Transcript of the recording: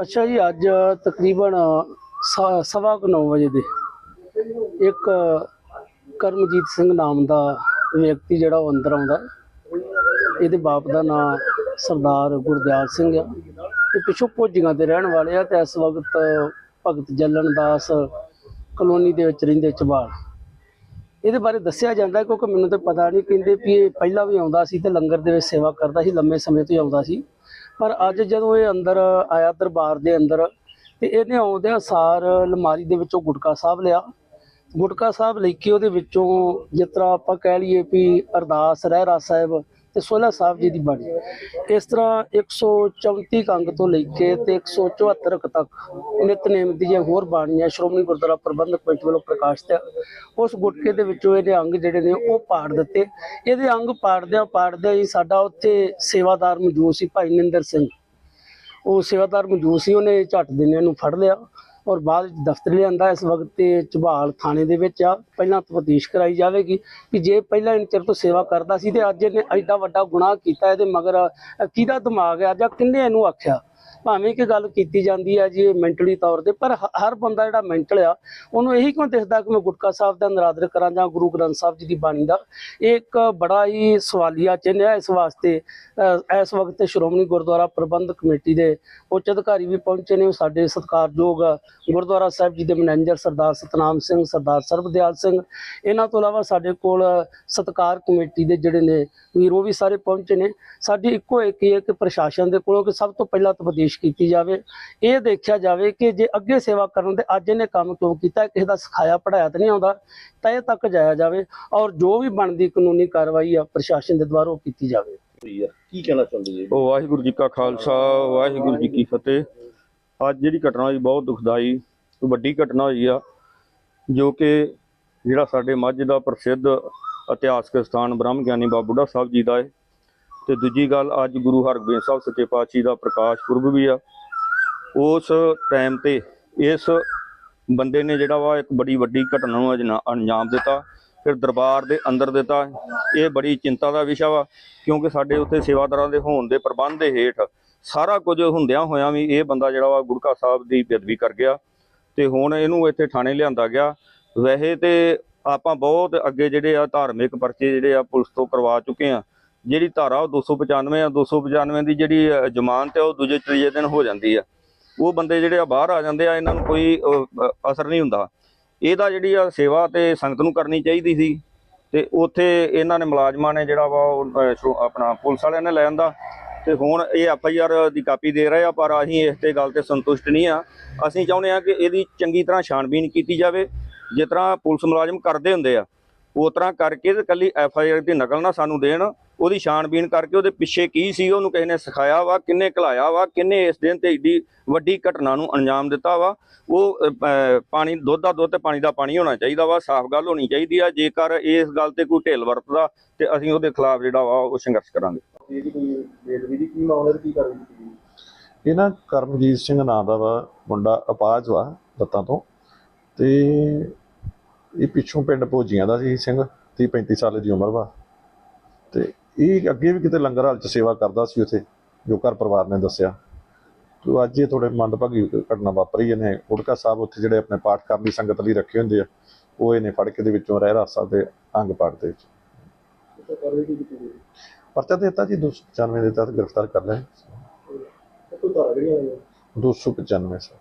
ਅੱਛਾ ਜੀ, ਅੱਜ ਤਕਰੀਬਨ ਸ- ਸਵਾ ਕੁ ਨੌ ਵਜੇ ਦੇ ਇੱਕ ਕਰਮਜੀਤ ਸਿੰਘ ਨਾਮ ਦਾ ਵਿਅਕਤੀ ਜਿਹੜਾ ਉਹ ਅੰਦਰ ਆਉਂਦਾ ਇਹਦੇ ਬਾਪ ਦਾ ਨਾਮ ਸਰਦਾਰ ਗੁਰਦਿਆਲ ਸਿੰਘ ਆ। ਇਹ ਪਿਛੋਂ ਭੋਜੀਆਂ ਦੇ ਰਹਿਣ ਵਾਲੇ ਆ ਤੇ ਇਸ ਵਕਤ ਭਗਤ ਜੱਲਣ ਦਾਸ ਕਲੋਨੀ ਦੇ ਵਿੱਚ ਰਹਿੰਦੇ ਚਬਾਲ। ਇਹਦੇ ਬਾਰੇ ਦੱਸਿਆ ਜਾਂਦਾ ਕਿਉਂਕਿ ਮੈਨੂੰ ਤਾਂ ਪਤਾ ਨਹੀਂ, ਕਹਿੰਦੇ ਵੀ ਇਹ ਪਹਿਲਾਂ ਵੀ ਆਉਂਦਾ ਸੀ ਤੇ ਲੰਗਰ ਦੇ ਵਿੱਚ ਸੇਵਾ ਕਰਦਾ ਸੀ, ਲੰਮੇ ਸਮੇਂ ਤੋਂ ਹੀ ਆਉਂਦਾ ਸੀ। ਪਰ ਅੱਜ ਜਦੋਂ ਇਹ ਅੰਦਰ ਆਇਆ, ਦਰਬਾਰ ਦੇ ਅੰਦਰ, ਤੇ ਇਹਨੇ ਆਉਂਦਿਆਂ ਸਾਰ ਅਲਮਾਰੀ ਦੇ ਵਿੱਚੋਂ ਗੁਟਕਾ ਸਾਹਿਬ ਲਿਆ। ਗੁਟਕਾ ਸਾਹਿਬ ਲੈ ਕੇ ਉਹਦੇ ਵਿੱਚੋਂ ਜਿਸ ਤਰ੍ਹਾਂ ਆਪਾਂ ਕਹਿ ਲਈਏ ਵੀ ਅਰਦਾਸ, ਰਹਿਰਾ ਸਾਹਿਬ ਤੇ ਸੋਹਲਾ ਸਾਹਿਬ ਜੀ ਦੀ ਬਾਣੀ। ਇਸ ਤਰ੍ਹਾਂ 134 ਅੰਗ ਤੋਂ ਲੈ ਕੇ ਤੇ 174 ਕੁ ਤੱਕ ਨਿਤਨੇਮ ਦੀਆਂ ਹੋਰ ਬਾਣੀਆਂ ਸ਼੍ਰੋਮਣੀ ਗੁਰਦੁਆਰਾ ਪ੍ਰਬੰਧਕ ਕਮੇਟੀ ਵੱਲੋਂ ਪ੍ਰਕਾਸ਼ਿਤ ਆ। ਉਸ ਗੁਟਕੇ ਦੇ ਵਿੱਚੋਂ ਇਹਦੇ ਅੰਗ ਜਿਹੜੇ ਨੇ ਉਹ ਪਾੜ ਦਿੱਤੇ। ਇਹਦੇ ਅੰਗ ਪਾੜਦਿਆਂ ਪਾੜਦਿਆਂ ਹੀ ਸਾਡਾ ਉੱਥੇ ਸੇਵਾਦਾਰ ਮੌਜੂਦ ਸੀ ਭਾਈ ਨਿੰਦਰ ਸਿੰਘ। ਉਹ ਸੇਵਾਦਾਰ ਮੌਜੂਦ ਸੀ, ਉਹਨੇ ਝੱਟ ਦਿਨਿਆਂ ਨੂੰ ਫੜ ਲਿਆ। ਔਰ ਬਾਅਦ ਵਿੱਚ ਦਫ਼ਤਰ ਲਿਆਂਦਾ, ਇਸ ਵਕਤ ਤੇ ਝਬਾਲ ਥਾਣੇ ਦੇ ਵਿੱਚ ਆ। ਪਹਿਲਾਂ ਤਫਤੀਸ਼ ਕਰਾਈ ਜਾਵੇਗੀ ਕਿ ਜੇ ਪਹਿਲਾਂ ਇਨ ਚਿਰ ਤੋਂ ਸੇਵਾ ਕਰਦਾ ਸੀ ਤੇ ਅੱਜ ਇਹਨੇ ਐਡਾ ਵੱਡਾ ਗੁਨਾਹ ਕੀਤਾ ਇਹਦੇ ਮਗਰ ਕਿਹਦਾ ਦਿਮਾਗ ਹੈ ਜਾਂ ਕਿੰਨੇ ਇਹਨੂੰ ਆਖਿਆ? ਭਾਵੇਂ ਕਿ ਗੱਲ ਕੀਤੀ ਜਾਂਦੀ ਹੈ ਜੀ ਮੈਂਟਲੀ ਤੌਰ ਤੇ, ਪਰ ਹਰ ਬੰਦਾ ਜਿਹੜਾ ਮੈਂਟਲ ਆ, ਉਹਨੂੰ ਇਹੀ ਕਿਉਂ ਦਿਖਦਾ ਕਿ ਮੈਂ ਗੁਟਕਾ ਸਾਹਿਬ ਦਾ ਨਰਾਦਰ ਕਰਾਂ ਜਾਂ ਗੁਰੂ ਗ੍ਰੰਥ ਸਾਹਿਬ ਜੀ ਦੀ ਬਾਣੀ ਦਾ? ਇਹ ਇੱਕ ਬੜਾ ਹੀ ਸਵਾਲੀਆ ਚਿੰਨ੍ਹ ਹੈ ਇਸ ਵਾਸਤੇ ਇਸ ਵਕਤ ਸ਼੍ਰੋਮਣੀ ਗੁਰਦੁਆਰਾ ਪ੍ਰਬੰਧਕ ਕਮੇਟੀ ਦੇ ਉੱਚ ਅਧਿਕਾਰੀ ਵੀ ਪਹੁੰਚੇ ਨੇ ਸਾਡੇ ਸਤਿਕਾਰਯੋਗ ਗੁਰਦੁਆਰਾ ਸਾਹਿਬ ਜੀ ਦੇ ਮੈਨੇਜਰ ਸਰਦਾਰ ਸਤਨਾਮ ਸਿੰਘ, ਸਰਦਾਰ ਸਰਬਦਿਆਲ ਸਿੰਘ। ਇਹਨਾਂ ਤੋਂ ਇਲਾਵਾ ਸਾਡੇ ਕੋਲ ਸਤਕਾਰ ਕਮੇਟੀ ਦੇ ਜਿਹੜੇ ਨੇ, ਵੀਰ ਉਹ ਵੀ ਸਾਰੇ ਪਹੁੰਚੇ ਨੇ। ਸਾਡੀ ਇੱਕੋ ਇੱਕ ਹੀ ਹੈ ਕਿ ਪ੍ਰਸ਼ਾਸਨ ਦੇ ਕੋਲੋਂ ਕਿ ਸਭ ਤੋਂ ਪਹਿਲਾਂ ਤਫਤੀਸ਼ ਕੀਤੀ ਜਾਵੇ। ਇਹ ਦੇਖਿਆ ਜਾਵੇ ਕਿ ਜੇ ਅੱਗੇ ਸੇਵਾ ਕਰਨ ਦੇ ਅੱਜ ਇਹਨੇ ਕੰਮ ਕਿਉਂ ਕੀਤਾ ਕਿਸੇ ਦਾ ਸਿਖਾਇਆ ਪੜਾਇਆ ਤਾਂ ਨਹੀਂ ਆਉਂਦਾ ਤਾਂ ਇਹ ਤੱਕ ਜਾਇਆ ਜਾਵੇ ਔਰ ਜੋ ਵੀ ਬਣਦੀ ਕਾਨੂੰਨੀ ਕਾਰਵਾਈ ਆ ਪ੍ਰਸ਼ਾਸਨ ਦੇ ਦੁਆਰਾ ਉਹ ਕੀਤੀ ਜਾਵੇ। ਕੀ ਕਹਿਣਾ ਚਾਹੁੰਦੇ ਜੀ? ਉਹ ਵਾਹਿਗੁਰੂ ਜੀ ਕਾ ਖਾਲਸਾ ਵਾਹਿਗੁਰੂ ਜੀ ਕੀ ਫਤਿਹ। ਅੱਜ ਜਿਹੜੀ ਘਟਨਾ ਹੋਈ ਬਹੁਤ ਦੁਖਦਾਈ ਵੱਡੀ ਘਟਨਾ ਹੋਈ ਆ ਜੋ ਕਿ ਜਿਹੜਾ ਸਾਡੇ ਮੱਝ ਦਾ ਪ੍ਰਸਿੱਧ ਇਤਿਹਾਸਕ ਸਥਾਨ ਬ੍ਰਹਮ ਗਿਆਨੀ ਬਾਬਾ ਬੁੱਢਾ ਸਾਹਿਬ ਜੀ ਦਾ ਹੈ। ਤੇ ਦੂਜੀ ਗੱਲ, ਅੱਜ ਗੁਰੂ ਹਰਗੋਬਿੰਦ ਸਾਹਿਬ ਸੱਚੇ ਪਾਤਸ਼ਾਹ ਦਾ ਪ੍ਰਕਾਸ਼ ਪੁਰਬ ਵੀ ਆ। ਉਸ ਟਾਈਮ ਤੇ ਇਸ ਬੰਦੇ ਨੇ ਜਿਹੜਾ ਵਾ ਇੱਕ ਬੜੀ ਵੱਡੀ ਘਟਨਾ ਨੂੰ ਅਜਨਾ- ਅੰਜਾਮ ਦਿੱਤਾ, ਫਿਰ ਦਰਬਾਰ ਦੇ ਅੰਦਰ ਦਿੱਤਾ। ਇਹ ਬੜੀ ਚਿੰਤਾ ਦਾ ਵਿਸ਼ਾ ਵਾ, ਕਿਉਂਕਿ ਸਾਡੇ ਉੱਥੇ ਸੇਵਾਦਾਰਾਂ ਦੇ ਹੋਣ ਦੇ ਪ੍ਰਬੰਧ ਦੇ ਹੇਠ ਸਾਰਾ ਕੁਝ ਹੁੰਦਿਆਂ ਹੋਇਆਂ ਵੀ ਇਹ ਬੰਦਾ ਜਿਹੜਾ ਵਾ ਗੁਰਕਾ ਸਾਹਿਬ ਦੀ ਬੇਅਦਬੀ ਕਰ ਗਿਆ ਤੇ ਹੁਣ ਇਹਨੂੰ ਇੱਥੇ ਥਾਣੇ ਲਿਆਂਦਾ ਗਿਆ। ਵੈਸੇ ਤੇ ਆਪਾਂ ਬਹੁਤ ਅੱਗੇ ਜਿਹੜੇ ਆ ਧਾਰਮਿਕ ਪਰਚੇ ਜਿਹੜੇ ਆ ਪੁਲਿਸ ਤੋਂ ਕਰਵਾ ਚੁੱਕੇ ਆ। ਜਿਹੜੀ ਧਾਰਾ ਉਹ 295 ਆ 295 ਦੀ ਜਿਹੜੀ ਜ਼ਮਾਨਤ ਹੈ ਉਹ ਦੂਜੇ ਤੀਜੇ ਦਿਨ ਹੋ ਜਾਂਦੀ ਆ। ਉਹ ਬੰਦੇ ਜਿਹੜੇ ਆ ਬਾਹਰ ਆ ਜਾਂਦੇ ਆ ਇਹਨਾਂ ਨੂੰ ਕੋਈ ਅਸਰ ਨਹੀਂ ਹੁੰਦਾ। ਇਹਦਾ ਜਿਹੜੀ ਆ ਸੇਵਾ ਤੇ ਸੰਗਤ ਨੂੰ ਕਰਨੀ ਚਾਹੀਦੀ ਸੀ ਤੇ ਉੱਥੇ ਇਹਨਾਂ ਨੇ ਮੁਲਾਜ਼ਮਾਂ ਨੇ ਜਿਹੜਾ ਵਾ ਉਹ, ਸ਼ੋ- ਆਪਣਾ ਪੁਲਿਸ ਵਾਲਿਆਂ ਨੇ ਲੈ ਆਂਦਾ ਤੇ ਹੁਣ ਇਹ ਐਫ ਆਈ ਆਰ ਦੀ ਕਾਪੀ ਦੇ ਰਹੇ ਆ ਪਰ ਅਸੀਂ ਇਸ ਤੇ ਗੱਲ ਤੇ ਸੰਤੁਸ਼ਟ ਨਹੀਂ ਆ। ਅਸੀਂ ਚਾਹੁੰਦੇ ਆ ਕਿ ਇਹਦੀ ਚੰਗੀ ਤਰ੍ਹਾਂ ਛਾਣਬੀਨ ਕੀਤੀ ਜਾਵੇ ਜਿਸ ਤਰ੍ਹਾਂ ਪੁਲਿਸ ਮੁਲਾਜ਼ਮ ਕਰਦੇ ਹੁੰਦੇ ਆ। ਉਸ ਤਰ੍ਹਾਂ ਕਰਕੇ ਤੇ ਕੱਲੀ ਐਫ ਆਈ ਆਰ ਦੀ ਨਕਲ ਨਾ ਸਾਨੂੰ ਦੇਣ ਉਹਦੀ ਛਾਣਬੀਨ ਕਰਕੇ ਉਹਦੇ ਪਿੱਛੇ ਕੀ ਸੀ ਉਹਨੂੰ ਕਿਸੇ ਨੇ ਸਿਖਾਇਆ ਵਾ ਕਿੰਨੇ ਘਲਾਇਆ ਵਾ ਕਿੰਨੇ ਇਸ ਦਿਨ ਤੇ ਏਡੀ ਵੱਡੀ ਘਟਨਾ ਨੂੰ ਅੰਜਾਮ ਦਿੱਤਾ ਵਾ। ਉਹ ਪਾਣੀ ਦੁੱਧ ਦਾ ਦੁੱਧ ਤੇ ਪਾਣੀ ਦਾ ਪਾਣੀ ਹੋਣਾ ਚਾਹੀਦਾ ਵਾ ਸਾਫ਼ ਗੱਲ ਹੋਣੀ ਚਾਹੀਦੀ ਆ ਜੇਕਰ ਇਸ ਗੱਲ ਤੇ ਕੋਈ ਢਿੱਲ ਵਰਤਦਾ ਤੇ ਅਸੀਂ ਉਹਦੇ ਖਿਲਾਫ ਜਿਹੜਾ ਵਾ ਉਹ ਸੰਘਰਸ਼ ਕਰਾਂਗੇ। ਇਹ ਨਾ ਕਰਮਜੀਤ ਸਿੰਘ ਨਾਂ ਦਾ ਵਾ ਮੁੰਡਾ ਅਪਾਜ ਵਾ ਲੱਤਾਂ ਤੋਂ। ਤੇ ਇਹ ਪਿੱਛੋਂ ਪਿੰਡ ਭੋਜੀਆਂ ਦਾ ਸੀ ਸਿੰਘ 30 35 ਸਾਲ ਦੀ ਉਮਰ ਵਾ। ਤੇ ਇਹ ਅੱਗੇ ਵੀ ਕਿਤੇ ਲੰਗਰ ਹਾਲ ਚ ਸੇਵਾ ਕਰਦਾ ਸੀ ਉੱਥੇ ਜੋ ਘਰ ਪਰਿਵਾਰ ਨੇ ਦੱਸਿਆ। ਤੇ ਅੱਜ ਇਹ ਥੋੜੇ ਮੰਦਭਾਗੀ ਘਟਨਾ ਵਾਪਰੀ ਇਹਨੇ ਉੜਕਾ ਸਾਹਿਬ ਉੱਥੇ ਜਿਹੜੇ ਆਪਣੇ ਪਾਠ ਕਰਨ ਦੀ ਸੰਗਤ ਲਈ ਰੱਖੇ ਹੁੰਦੇ ਆ ਉਹ ਇਹਨੇ ਫੜ ਕੇ ਦੇ ਵਿੱਚੋਂ ਰਹਿ ਰਾਸਾ ਦੇ ਅੰਗ ਪਾੜ ਦੇ ਵਿੱਚ ਪਰਚਾ ਦਿੱਤਾ ਜੀ 295 ਦੇ ਤਹਿਤ ਗ੍ਰਿਫਤਾਰ ਕਰ ਲਿਆ। ਤੇ ਕੋਈ ਧਾਰਾ ਕਿਹੜੀਆਂ ਆਈਆਂ 295 ਸਰ।